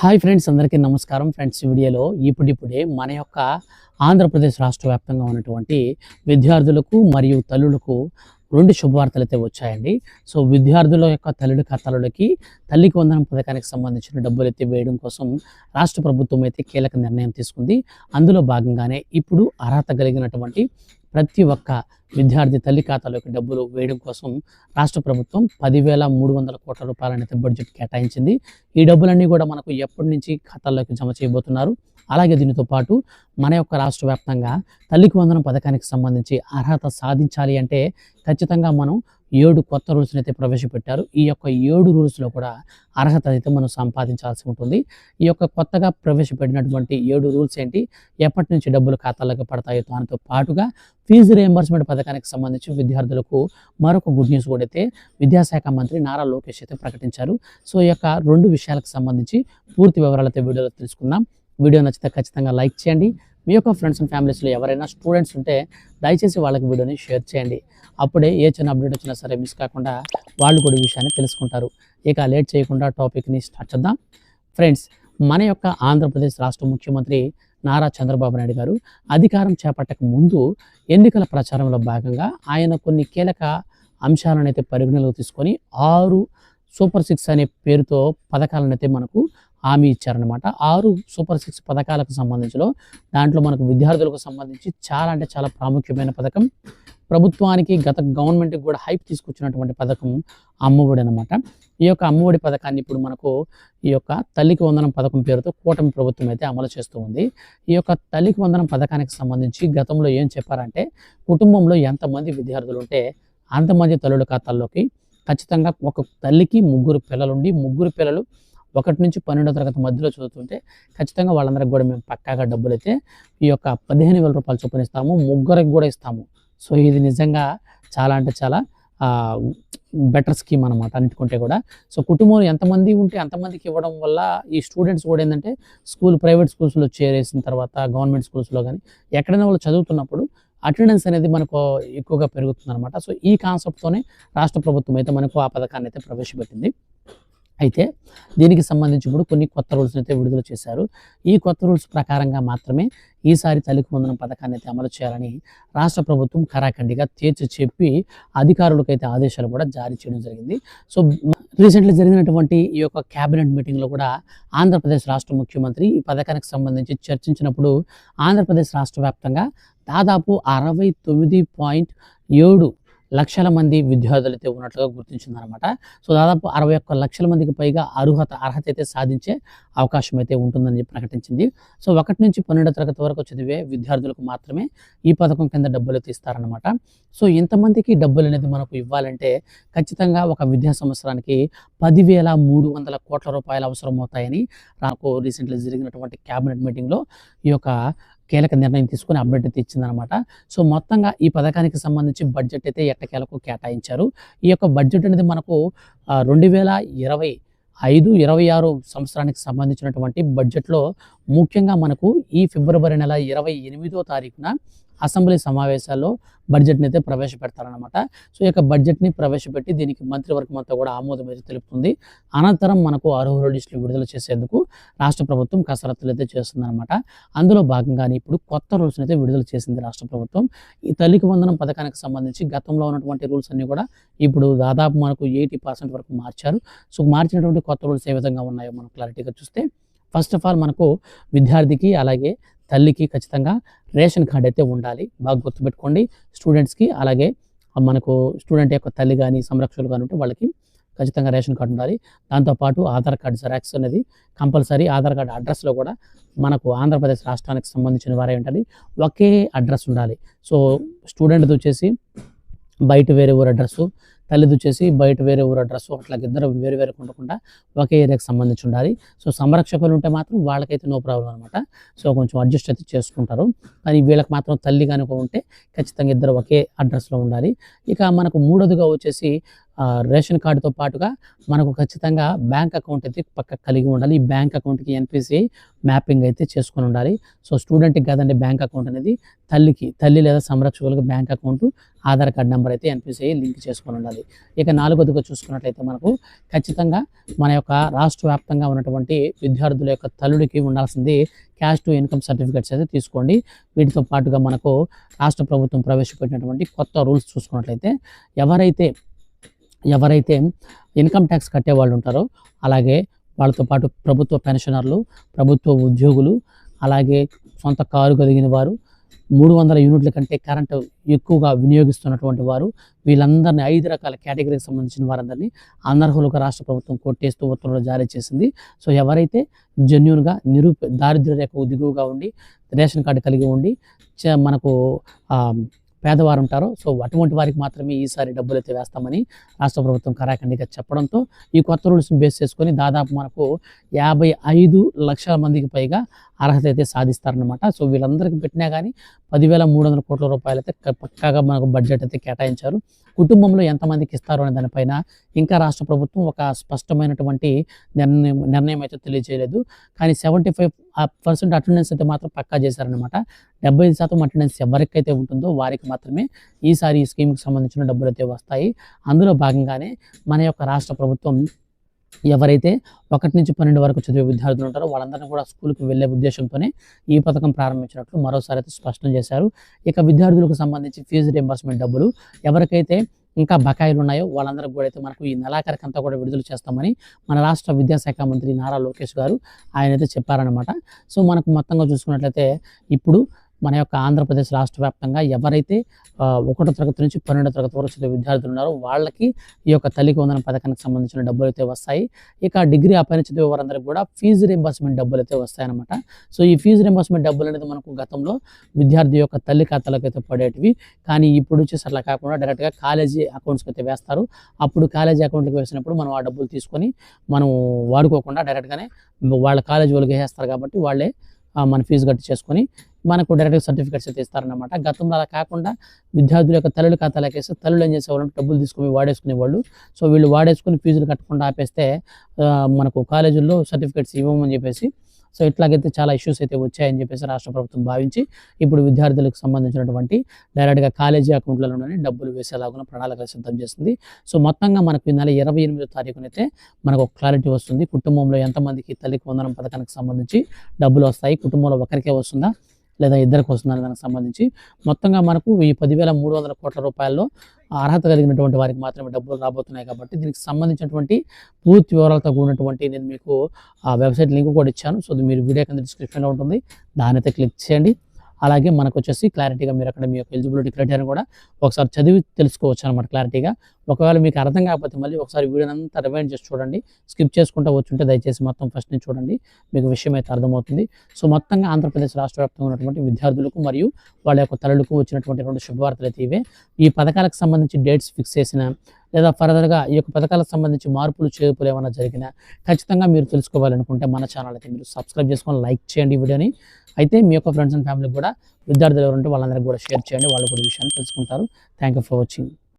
Hi friends అందరికీ నమస్కారం. Friends ఈ వీడియోలో ఇప్పుడిప్పుడే మన యొక్క ఆంధ్రప్రదేశ్ రాష్ట్ర వ్యాప్తంగా ఉన్నటువంటి విద్యార్థులకు మరియు తల్లులకు రెండు శుభవార్తలు అయితే వచ్చాయండి. సో విద్యార్థుల యొక్క తల్లుల ఖాతాలలోకి తల్లికి వందనం పథకానికి సంబంధించిన డబ్బులు అయితే వేయడం కోసం రాష్ట్ర ప్రభుత్వం అయితే కీలక నిర్ణయం తీసుకుంది. అందులో భాగంగానే ఇప్పుడు అర్హత కలిగినటువంటి ప్రతి ఒక్క విద్యార్థి తల్లి ఖాతాలోకి డబ్బులు వేయడం కోసం రాష్ట్ర ప్రభుత్వం పదివేల మూడు వందల కోట్ల రూపాయలను బడ్జెట్ కేటాయించింది. ఈ డబ్బులన్నీ కూడా మనకు ఎప్పటి నుంచి ఖాతాల్లోకి జమ చేయబోతున్నారు. అలాగే దీనితో పాటు మన యొక్క రాష్ట్ర వ్యాప్తంగా తల్లికి వందనం పథకానికి సంబంధించి అర్హత సాధించాలి అంటే ఖచ్చితంగా మనం ఏడు కొత్త రూల్స్ని అయితే ప్రవేశపెట్టారు. ఈ యొక్క ఏడు రూల్స్లో కూడా అర్హత అయితే మనం సంపాదించాల్సి ఉంటుంది. ఈ యొక్క కొత్తగా ప్రవేశపెట్టినటువంటి ఏడు రూల్స్ ఏంటి? ఎప్పటి నుంచి డబ్బులు ఖాతాలోకి పడతాయో దానితో పాటుగా ఫీజు రియంబర్స్మెంట్ పథకానికి సంబంధించి విద్యార్థులకు మరొక గుడ్ న్యూస్ కూడా అయితే విద్యాశాఖ మంత్రి నారా లోకేష్ అయితే ప్రకటించారు. సో ఈ యొక్క రెండు విషయాలకు సంబంధించి పూర్తి వివరాలు అయితే వీడియోలో తెలుసుకుందాం. వీడియో నచ్చితే ఖచ్చితంగా లైక్ చేయండి. మీ యొక్క ఫ్రెండ్స్ అండ్ ఫ్యామిలీస్లో ఎవరైనా స్టూడెంట్స్ ఉంటే దయచేసి వాళ్ళకి వీడియోని షేర్ చేయండి. అప్పుడే ఏ చిన్న అప్డేట్ వచ్చినా సరే మిస్ కాకుండా వాళ్ళు కూడా విషయాన్ని తెలుసుకుంటారు. ఇక లేట్ చేయకుండా టాపిక్ని స్టార్ట్ చేద్దాం. ఫ్రెండ్స్ మన యొక్క ఆంధ్రప్రదేశ్ రాష్ట్ర ముఖ్యమంత్రి నారా చంద్రబాబు నాయుడు గారు అధికారం చేపట్టక ముందు ఎన్నికల ప్రచారంలో భాగంగా ఆయన కొన్ని కీలక అంశాలను అయితే పరిగణలోకి తీసుకొని ఆరు సూపర్ సిక్స్ అనే పేరుతో పథకాలను అయితే మనకు హామీ ఇచ్చారనమాట ఆరు సూపర్ సిక్స్ పథకాలకు సంబంధించిలో దాంట్లో మనకు విద్యార్థులకు సంబంధించి చాలా అంటే చాలా ప్రాముఖ్యమైన పథకం ప్రభుత్వానికి గత గవర్నమెంట్కి కూడా హైప్ తీసుకొచ్చినటువంటి పథకం అమ్మఒడి అనమాట ఈ యొక్క అమ్మఒడి పథకాన్ని ఇప్పుడు మనకు ఈ యొక్క తల్లికి వందనం పథకం పేరుతో కూటమి ప్రభుత్వం అయితే అమలు చేస్తూ ఉంది. ఈ యొక్క తల్లికి వందనం పథకానికి సంబంధించి గతంలో ఏం చెప్పారంటే కుటుంబంలో ఎంతమంది విద్యార్థులు ఉంటే అంతమంది తల్లుల ఖాతాల్లోకి ఖచ్చితంగా ఒక తల్లికి ముగ్గురు పిల్లలుండి ముగ్గురు పిల్లలు ఒకటి నుంచి పన్నెండో తరగతి మధ్యలో చదువుతుంటే ఖచ్చితంగా వాళ్ళందరికి కూడా మేము పక్కాగా డబ్బులు అయితే ఈ యొక్క పదిహేను వేల రూపాయలు చొప్పున ఇస్తాము ముగ్గురికి కూడా ఇస్తాము. సో ఇది నిజంగా చాలా అంటే చాలా బెటర్ స్కీమ్ అనమాట అన్నిటికంటే కూడా. సో కుటుంబం ఎంతమంది ఉంటే అంతమందికి ఇవ్వడం వల్ల ఈ స్టూడెంట్స్ కూడా ఏంటంటే స్కూల్ ప్రైవేట్ స్కూల్స్లో చేరేసిన తర్వాత గవర్నమెంట్ స్కూల్స్లో కానీ ఎక్కడైనా వాళ్ళు చదువుతున్నప్పుడు అటెండెన్స్ అనేది మనకు ఎక్కువగా పెరుగుతుంది అనమాట సో ఈ కాన్సెప్ట్తోనే రాష్ట్ర ప్రభుత్వం అయితే మనకు ఆ పథకాన్ని అయితే ప్రవేశపెట్టింది. అయితే దీనికి సంబంధించి ఇప్పుడు కొన్ని కొత్త రూల్స్ అయితే విడుదల చేశారు. ఈ కొత్త రూల్స్ ప్రకారంగా మాత్రమే ఈసారి తల్లికి వందనం పథకాన్ని అయితే అమలు చేయాలని రాష్ట్ర ప్రభుత్వం కరాఖండిగా తేల్చి చెప్పి అధికారులకైతే ఆదేశాలు కూడా జారీ చేయడం జరిగింది. సో రీసెంట్లీ జరిగినటువంటి ఈ యొక్క క్యాబినెట్ మీటింగ్లో కూడా ఆంధ్రప్రదేశ్ రాష్ట్ర ముఖ్యమంత్రి ఈ పథకానికి సంబంధించి చర్చించినప్పుడు ఆంధ్రప్రదేశ్ రాష్ట్ర వ్యాప్తంగా దాదాపు అరవై తొమ్మిది పాయింట్ ఏడు లక్షల మంది విద్యార్థులు అయితే ఉన్నట్లుగా గుర్తించిందనమాట సో దాదాపు అరవై ఒక్క లక్షల మందికి పైగా అర్హత అర్హత అయితే సాధించే అవకాశం అయితే ఉంటుందని చెప్పి ప్రకటించింది. సో ఒకటి నుంచి పన్నెండో తరగతి వరకు చదివే విద్యార్థులకు మాత్రమే ఈ పథకం కింద డబ్బులు అయితే ఇస్తారనమాట సో ఇంతమందికి డబ్బులు అనేది మనకు ఇవ్వాలంటే ఖచ్చితంగా ఒక విద్యా సంవత్సరానికి పదివేల మూడు వందల కోట్ల రూపాయలు అవసరం అవుతాయని నాకు రీసెంట్లీ జరిగినటువంటి క్యాబినెట్ మీటింగ్లో ఈ యొక్క కీలక నిర్ణయం తీసుకుని అప్డేట్ అయితే ఇచ్చిందనమాట సో మొత్తంగా ఈ పథకానికి సంబంధించి బడ్జెట్ అయితే ఎట్టకేలకు కేటాయించారు. ఈ యొక్క బడ్జెట్ అనేది మనకు రెండు వేల ఇరవై ఐదు ఇరవై ఆరు సంవత్సరానికి సంబంధించినటువంటి బడ్జెట్లో ముఖ్యంగా మనకు ఈ ఫిబ్రవరి నెల ఇరవై ఎనిమిదో తారీఖున అసెంబ్లీ సమావేశాల్లో బడ్జెట్ని అయితే ప్రవేశపెడతారనమాట సో ఈ యొక్క బడ్జెట్ని ప్రవేశపెట్టి దీనికి మంత్రివర్గం అంతా కూడా ఆమోదం అయితే తెలుపుతుంది. అనంతరం మనకు అర్హుల లిస్టులు విడుదల చేసేందుకు రాష్ట్ర ప్రభుత్వం కసరత్తులు అయితే చేస్తుందన్నమాట. అందులో భాగంగానే ఇప్పుడు కొత్త రూల్స్ని అయితే విడుదల చేసింది రాష్ట్ర ప్రభుత్వం. ఈ తల్లికి వందనం పథకానికి సంబంధించి గతంలో ఉన్నటువంటి రూల్స్ అన్నీ కూడా ఇప్పుడు దాదాపు మనకు ఎయిటీ పర్సెంట్ వరకు మార్చారు. సో మార్చినటువంటి కొత్త రూల్స్ ఏ విధంగా ఉన్నాయో మనం క్లారిటీగా చూస్తే ఫస్ట్ ఆఫ్ ఆల్ మనకు విద్యార్థికి అలాగే తల్లికి ఖచ్చితంగా రేషన్ కార్డ్ అయితే ఉండాలి. బాగా గుర్తుపెట్టుకోండి. స్టూడెంట్స్కి అలాగే మనకు స్టూడెంట్ యొక్క తల్లి కానీ సంరక్షకులు కానీ ఉంటే వాళ్ళకి ఖచ్చితంగా రేషన్ కార్డు ఉండాలి. దాంతోపాటు ఆధార్ కార్డు జెరాక్స్ అనేది కంపల్సరీ ఆధార్ కార్డు అడ్రస్లో కూడా మనకు ఆంధ్రప్రదేశ్ రాష్ట్రానికి సంబంధించిన వారే ఉంటుంది ఒకే అడ్రస్ ఉండాలి. సో స్టూడెంట్ది వచ్చేసి బయట వేరే ఊరు అడ్రస్సు తల్లిది వచ్చేసి బయట వేరే ఊరు అడ్రస్ అట్లా ఇద్దరు వేరు వేరు ఉండకుండా ఒకే ఏరియాకి సంబంధించి ఉండాలి. సో సంరక్షకులు ఉంటే మాత్రం వాళ్ళకైతే నో ప్రాబ్లం అనమాట సో కొంచెం అడ్జస్ట్ అయితే చేసుకుంటారు. కానీ వీళ్ళకి మాత్రం తల్లి కనుక ఉంటే ఖచ్చితంగా ఇద్దరు ఒకే అడ్రస్లో ఉండాలి. ఇక మనకు మూడోదిగా వచ్చేసి రేషన్ కార్డుతో పాటుగా మనకు ఖచ్చితంగా బ్యాంక్ అకౌంట్ అయితే పక్క కలిగి ఉండాలి. ఈ బ్యాంక్ అకౌంట్కి ఎన్పిసి మ్యాపింగ్ అయితే చేసుకొని ఉండాలి. సో స్టూడెంట్కి కాదండి బ్యాంక్ అకౌంట్ అనేది తల్లికి తల్లి లేదా సంరక్షకులకు bank account Aadhaar card number అయితే ఎన్పిసిఐ లింక్ చేసుకొని ఉండాలి. ఇక నాలుగోదిగా చూసుకున్నట్లయితే మనకు ఖచ్చితంగా మన యొక్క రాష్ట్ర వ్యాప్తంగా ఉన్నటువంటి విద్యార్థుల యొక్క తల్లుడికి ఉండాల్సింది క్యాష్ టు ఇన్కమ్ సర్టిఫికేట్స్ అయితే తీసుకోండి. వీటితో పాటుగా మనకు రాష్ట్ర ప్రభుత్వం ప్రవేశపెట్టినటువంటి కొత్త రూల్స్ చూసుకున్నట్లయితే ఎవరైతే ఎవరైతే ఇన్కమ్ ట్యాక్స్ కట్టే వాళ్ళు ఉంటారో అలాగే వాళ్ళతో పాటు ప్రభుత్వ పెన్షనర్లు ప్రభుత్వ ఉద్యోగులు అలాగే సొంత కారు కలిగిన వారు మూడు వందల యూనిట్ల కంటే కరెంటు ఎక్కువగా వినియోగిస్తున్నటువంటి వారు వీళ్ళందరినీ ఐదు రకాల కేటగిరీకి సంబంధించిన వారందరినీ అనర్హులుగా రాష్ట్ర ప్రభుత్వం కొట్టేస్తూ ఉత్తర్వులు జారీ చేసింది. సో ఎవరైతే జెన్యున్గా నిరూప దారిద్ర్య రేఖ దిగువగా ఉండి రేషన్ కార్డు కలిగి ఉండి చ- మనకు పేదవారు ఉంటారో. సో అటువంటి వారికి మాత్రమే ఈసారి డబ్బులు అయితే వేస్తామని రాష్ట్ర ప్రభుత్వం కరాఖండిగా చెప్పడంతో ఈ కొత్త రూల్స్ని బేస్ చేసుకొని దాదాపు మనకు యాభై ఐదు లక్షల మందికి పైగా అర్హత అయితే సాధిస్తారనమాట సో వీళ్ళందరికీ పెట్టినా కానీ పదివేల మూడు వందల కోట్ల రూపాయలు అయితే పక్కాగా మనకు బడ్జెట్ అయితే కేటాయించారు. కుటుంబంలో ఎంతమందికి ఇస్తారు అనే దానిపైన ఇంకా రాష్ట్ర ప్రభుత్వం ఒక స్పష్టమైనటువంటి నిర్ణయం నిర్ణయం అయితే తెలియజేయలేదు. కానీ సెవెంటీ ఫైవ్ పర్సెంట్ అటెండెన్స్ అయితే మాత్రం పక్కా చేశారనమాట డెబ్బై ఐదు శాతం అటెండెన్స్ ఎవరికైతే ఉంటుందో వారికి మాత్రమే ఈసారి ఈ స్కీమ్కి సంబంధించిన డబ్బులు అయితే వస్తాయి. అందులో భాగంగానే మన యొక్క రాష్ట్ర ప్రభుత్వం ఎవరైతే ఒకటి నుంచి పన్నెండు వరకు చదివే విద్యార్థులు ఉంటారో వాళ్ళందరినీ కూడా స్కూల్కి వెళ్ళే ఉద్దేశంతోనే ఈ పథకం ప్రారంభించినట్లు మరోసారి అయితే స్పష్టం చేశారు. ఇక విద్యార్థులకు సంబంధించి ఫీజు రియంబర్స్మెంట్ డబ్బులు ఎవరికైతే ఇంకా బకాయిలు ఉన్నాయో వాళ్ళందరికీ కూడా అయితే మనకు ఈ నెలాఖరికంతా కూడా విడుదల చేస్తామని మన రాష్ట్ర విద్యాశాఖ మంత్రి నారా లోకేష్ గారు ఆయన అయితే చెప్పారనమాట సో మనకు మొత్తంగా చూసుకున్నట్లయితే ఇప్పుడు మన యొక్క ఆంధ్రప్రదేశ్ రాష్ట్ర వ్యాప్తంగా ఎవరైతే ఒకటో తరగతి నుంచి పన్నెండో తరగతి వరకు చదివే విద్యార్థులు ఉన్నారో వాళ్ళకి ఈ యొక్క తల్లికి వందన పథకానికి సంబంధించిన డబ్బులు అయితే వస్తాయి. ఇక డిగ్రీ ఆ పైన చదివే వారందరికీ కూడా ఫీజు రింబర్స్మెంట్ డబ్బులు అయితే వస్తాయన్నమాట. సో ఈ ఫీజు రింబర్స్మెంట్ డబ్బులు అనేది మనకు గతంలో విద్యార్థి యొక్క తల్లి ఖాతాలకు అయితే పడేటివి. కానీ ఇప్పుడు వచ్చేసి అట్లా కాకుండా డైరెక్ట్గా కాలేజీ అకౌంట్స్కి అయితే వేస్తారు. అప్పుడు కాలేజీ అకౌంట్కి వేసినప్పుడు మనం ఆ డబ్బులు తీసుకొని మనం వాడుకోకుండా డైరెక్ట్గానే వాళ్ళ కాలేజీ వాళ్ళకి వేసేస్తారు కాబట్టి వాళ్ళే మన ఫీజు కట్టి చేసుకొని మనకు డైరెక్ట్ సర్టిఫికేట్స్ అయితే ఇస్తారన్నమాట. గతంలో అలా కాకుండా విద్యార్థుల యొక్క తల్లుల ఖాతాలకు వేస్తే తల్లులు ఏం చేసేవాళ్ళు? డబ్బులు తీసుకుని వాడేసుకునేవాళ్ళు. సో వీళ్ళు వాడేసుకుని ఫీజులు కట్టకుండా ఆపేస్తే మనకు కాలేజీల్లో సర్టిఫికేట్స్ ఇవ్వమని చెప్పేసి సో ఇట్లాగైతే చాలా ఇష్యూస్ అయితే వచ్చాయని చెప్పేసి రాష్ట్ర ప్రభుత్వం భావించి ఇప్పుడు విద్యార్థులకు సంబంధించినటువంటి డైరెక్ట్గా కాలేజీ అకౌంట్లలోనే డబ్బులు వేసేలాగా ప్రణాళిక సిద్ధం చేస్తుంది సో మొత్తంగా మనకు ఈ నెల ఇరవై ఎనిమిదో తారీఖునైతే మనకు ఒక క్లారిటీ వస్తుంది. కుటుంబంలో ఎంతమందికి తల్లికి వందనం పథకానికి సంబంధించి డబ్బులు వస్తాయి? కుటుంబంలో ఒకరికే వస్తుందా? లేదా ఇద్దరికి వస్తున్నారు దానికి సంబంధించి. మొత్తంగా మనకు ఈ పదివేల మూడు వందల కోట్ల రూపాయల్లో అర్హత కలిగినటువంటి వారికి మాత్రమే డబ్బులు రాబోతున్నాయి కాబట్టి దీనికి సంబంధించినటువంటి పూర్తి వివరాలతో కూడినటువంటి నేను మీకు ఆ వెబ్సైట్ లింక్ కూడా ఇచ్చాను. సో మీరు వీడియో కింద డిస్క్రిప్షన్లో ఉంటుంది. దాని క్లిక్ చేయండి. అలాగే మనకు వచ్చేసి క్లారిటీగా మీరు అక్కడ మీ యొక్క ఎలిజిబిలిటీ క్రైటీరియా కూడా ఒకసారి చదివి తెలుసుకోవచ్చు అనమాట క్లారిటీగా ఒకవేళ మీకు అర్థం కాకపోతే మళ్ళీ ఒకసారి వీడియో అంతా రివైండ్ చేసి చూడండి. స్కిప్ చేసుకుంటూ వచ్చుంటే దయచేసి మొత్తం ఫస్ట్ నుంచి చూడండి. మీకు విషయం అయితే అర్థమవుతుంది. సో మొత్తంగా ఆంధ్రప్రదేశ్ రాష్ట్ర వ్యాప్తంగా ఉన్నటువంటి విద్యార్థులకు మరియు వాళ్ళ యొక్క తల్లులకు వచ్చినటువంటి రెండు శుభవార్తలు అయితే ఇవే. ఈ పథకాలకు సంబంధించి డేట్స్ ఫిక్స్ చేసిన లేదా ఫర్దర్గా ఈ యొక్క పథకాలకు సంబంధించి మార్పులు చేర్పులు ఏమైనా జరిగినా ఖచ్చితంగా మీరు తెలుసుకోవాలనుకుంటే మన ఛానల్ అయితే మీరు సబ్స్క్రైబ్ చేసుకొని లైక్ చేయండి ఈ వీడియోని. అయితే మీ యొక్క ఫ్రెండ్స్ అండ్ ఫ్యామిలీకి కూడా విద్యార్థులు ఎవరుంటే వాళ్ళందరికీ కూడా షేర్ చేయండి. వాళ్ళు కూడా విషయాన్ని తెలుసుకుంటారు. Thank you for watching.